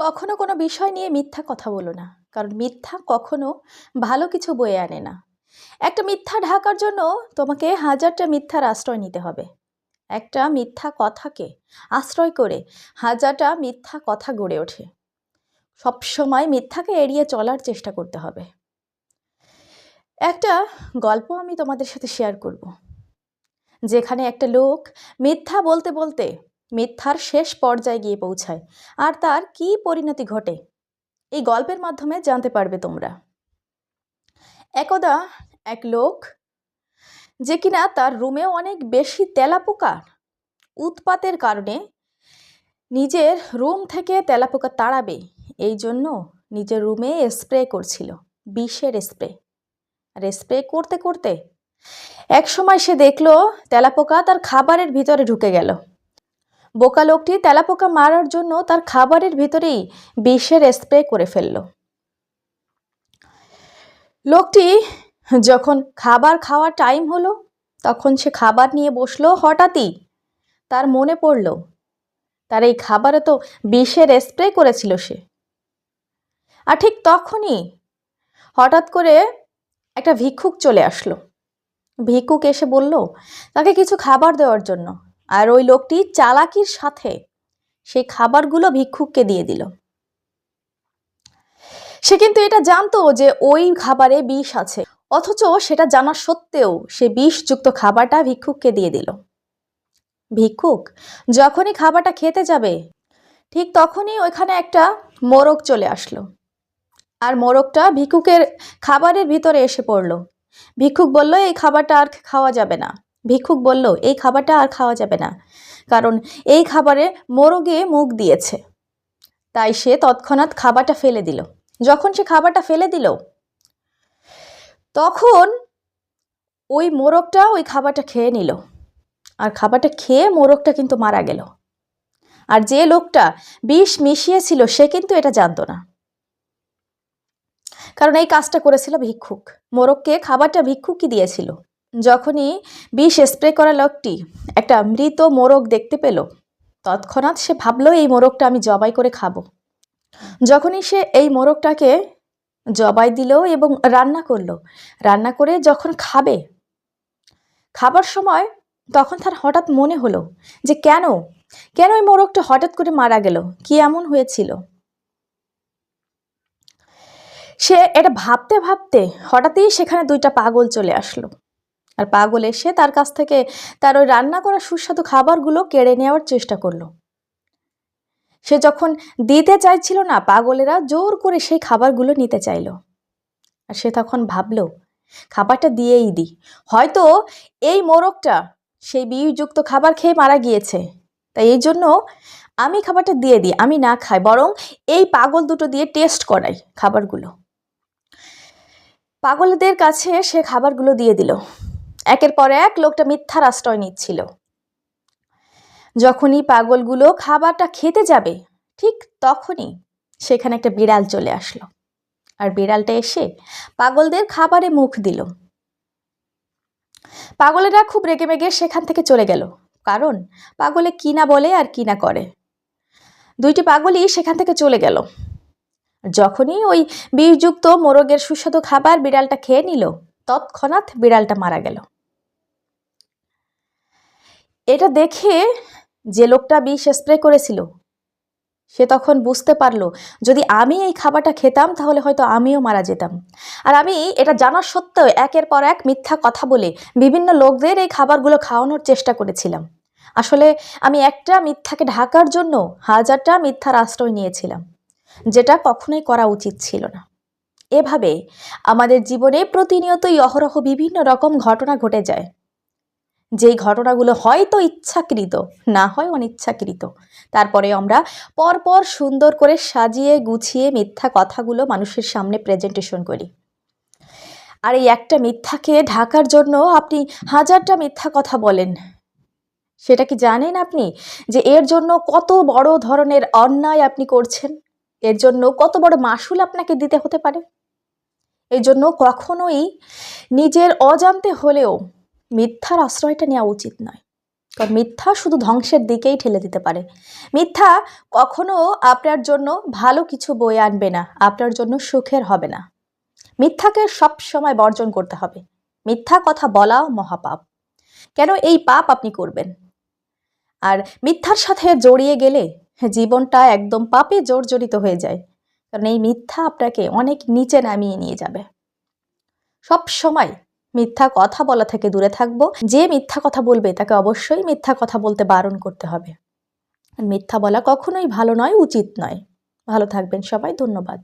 কখনো কোনো বিষয় নিয়ে মিথ্যা কথা বলো না, কারণ মিথ্যা কখনো ভালো কিছু বয়ে আনে না। একটা মিথ্যা ঢাকার জন্য তোমাকে হাজারটা মিথ্যার আশ্রয় নিতে হবে। একটা মিথ্যা কথাকে আশ্রয় করে হাজারটা মিথ্যা কথা গড়ে ওঠে। সবসময় মিথ্যাকে এড়িয়ে চলার চেষ্টা করতে হবে। একটা গল্প আমি তোমাদের সাথে শেয়ার করব। যেখানে একটা লোক মিথ্যা বলতে বলতে মিথ্যার শেষ পর্যায়ে গিয়ে পৌঁছায়। আর তার কী পরিণতি ঘটে? এই গল্পের মাধ্যমে জানতে পারবে তোমরা। একদা এক লোক, যে কিনা তার রুমে অনেক বেশি তেলাপোকার উৎপাতের কারণে নিজের রুম থেকে তেলাপোকা তাড়াবে। এই জন্য নিজের রুমে স্প্রে করছিল, বিষের স্প্রে। আর স্প্রে করতে করতে এক সময় সে দেখল তেলাপোকা তার খাবারের ভিতরে ঢুকে গেল। বোকা লোকটি তেলাপোকা মারার জন্য তার খাবারের ভিতরেই বিষের স্প্রে করে ফেলল। লোকটি যখন খাবার খাওয়ার টাইম হলো, তখন সে খাবার নিয়ে বসল হঠাৎই। তার মনে পড়ল, তার এই খাবারে তো বিষের স্প্রে করেছিল সে। আর ঠিক তখনই হঠাৎ করে একটা ভিক্ষুক চলে আসলো। ভিক্ষুক এসে বলল, তাকে কিছু খাবার দেওয়ার জন্য। আর ওই লোকটি চালাকির সাথে সেই খাবারগুলো ভিক্ষুককে দিয়ে দিল। সে কিন্তু এটা জানতো যে ওই খাবারে বিষ আছে, অথচ সেটা জানা সত্ত্বেও সে বিষযুক্ত খাবারটা ভিক্ষুককে দিয়ে দিল। ভিক্ষুক যখনই খাবারটা খেতে যাবে, ঠিক তখনই ওইখানে একটা মোরগ চলে আসলো। আর মোরগটা ভিক্ষুকের খাবারের ভিতরে এসে পড়ল। ভিক্ষুক বলল, এই খাবারটা আর খাওয়া যাবে না। ভিক্ষুক বলল, এই খাবারটা আর খাওয়া যাবে না। কারণ এই খাবারে মোরগে মুখ দিয়েছে। তাই সে তৎক্ষণাৎ খাবারটা ফেলে দিল। যখন সে খাবারটা ফেলে দিল, তখন ওই মোরগটা ওই খাবারটা খেয়ে নিল। আর খাবারটা খেয়ে মোরগটা কিন্তু মারা গেল। আর যে লোকটা বিষ মিশিয়েছিল, সে কিন্তু এটা জানতো না। কারণ এই কাজটা করেছিল ভিক্ষুক। মোরগকে খাবারটা ভিক্ষুকই দিয়েছিল। যখনই বিষ স্প্রে করা লোকটি একটা মৃত মোরগ দেখতে পেল, তৎক্ষণাৎ সে ভাবলো, এই মোরগটা আমি জবাই করে খাব। যখনই সে এই মোরগটাকে জবাই দিল এবং রান্না করল, রান্না করে যখন খাবে, খাবার সময় তখন তার হঠাৎ মনে হলো যে কেন কেন এই মোরগটা হঠাৎ করে মারা গেল, কি এমন হয়েছিল? সে এটা ভাবতে ভাবতে হঠাৎই সেখানে দুইটা পাগল চলে আসলো। আর পাগল এসে তার কাছ থেকে তার ওই রান্না করা সুস্বাদু খাবারগুলো কেড়ে নেওয়ার চেষ্টা করল। সে যখন দিতে চাইছিল না, পাগলেরা জোর করে সেই খাবারগুলো নিতে চাইল। আর সে তখন ভাবলো, খাবারটা দিয়েই দিই হয়তো এই মোরগটা সেই বিষযুক্ত খাবার খেয়ে মারা গিয়েছে। তাই এই জন্য আমি খাবারটা দিয়ে দিই, আমি না খাই, বরং এই পাগল দুটো দিয়ে টেস্ট করাই খাবারগুলো। পাগলদের কাছে সে খাবারগুলো দিয়ে দিল। একের পর এক লোকটা মিথ্যার আশ্রয় নিচ্ছিল। যখনই পাগলগুলো খাবারটা খেতে যাবে, ঠিক তখনই সেখানে একটা বিড়াল চলে আসলো। আর বিড়ালটা এসে পাগলদের খাবারে মুখ দিল। পাগলেরা খুব রেগে মেগে সেখান থেকে চলে গেল, কারণ পাগলে কি না বলে আর কি না করে। দুইটি পাগলই সেখান থেকে চলে গেল। যখনই ওই বিষযুক্ত মোরগের সুস্বাদু খাবার বিড়ালটা খেয়ে নিল, তৎক্ষণাৎ বিড়ালটা মারা গেল। এটা দেখে যে লোকটা বিষ স্প্রে করেছিল, সে তখন বুঝতে পারল, যদি আমি এই খাবারটা খেতাম তাহলে হয়তো আমিও মারা যেতাম। আর আমি এটা জানার সত্ত্বেও একের পর এক মিথ্যা কথা বলে বিভিন্ন লোকদের এই খাবারগুলো খাওয়ানোর চেষ্টা করেছিলাম। আসলে আমি একটা মিথ্যাকে ঢাকার জন্য হাজারটা মিথ্যার আশ্রয় নিয়েছিলাম, যেটা কখনোই করা উচিত ছিল না। এভাবে আমাদের জীবনে প্রতিনিয়তই অহরহ বিভিন্ন রকম ঘটনা ঘটে যায়। যেই ঘটনাগুলো হয়তো ইচ্ছাকৃত, না হয় অনিচ্ছাকৃত। তারপরে আমরা পরপর সুন্দর করে সাজিয়ে গুছিয়ে মিথ্যা কথাগুলো মানুষের সামনে প্রেজেন্টেশন করি। আর এই একটা মিথ্যাকে ঢাকার জন্য আপনি হাজারটা মিথ্যা কথা বলেন। সেটা কি জানেন আপনি? যে এর জন্য কত বড় ধরনের অন্যায় আপনি করছেন? এর জন্য কত বড় মাসুল আপনাকে দিতে হতে পারে? এই জন্য কখনোই নিজের অজান্তে হলেও মিথ্যার আশ্রয়টা নেওয়া উচিত নয়। কারণ মিথ্যা শুধু ধ্বংসের দিকেই ঠেলে দিতে পারে। মিথ্যা কখনো আপনার জন্য ভালো কিছু বয়ে আনবে না, আপনার জন্য সুখের হবে না। মিথ্যাকে সব সময় বর্জন করতে হবে। মিথ্যা কথা বলাও মহাপাপ। কেন এই পাপ আপনি করবেন? আর মিথ্যার সাথে জড়িয়ে গেলে জীবনটা একদম পাপে জর্জরিত হয়ে যায়। কারণ এই মিথ্যা আপনাকে অনেক নিচে নামিয়ে নিয়ে যাবে। সব সময় মিথ্যা কথা বলা থেকে দূরে থাকব। যে মিথ্যা কথা বলবে, তাকে অবশ্যই মিথ্যা কথা বলতে বারণ করতে হবে। মিথ্যা বলা কখনোই ভালো নয়, উচিত নয়। ভালো থাকবেন সবাই, ধন্যবাদ।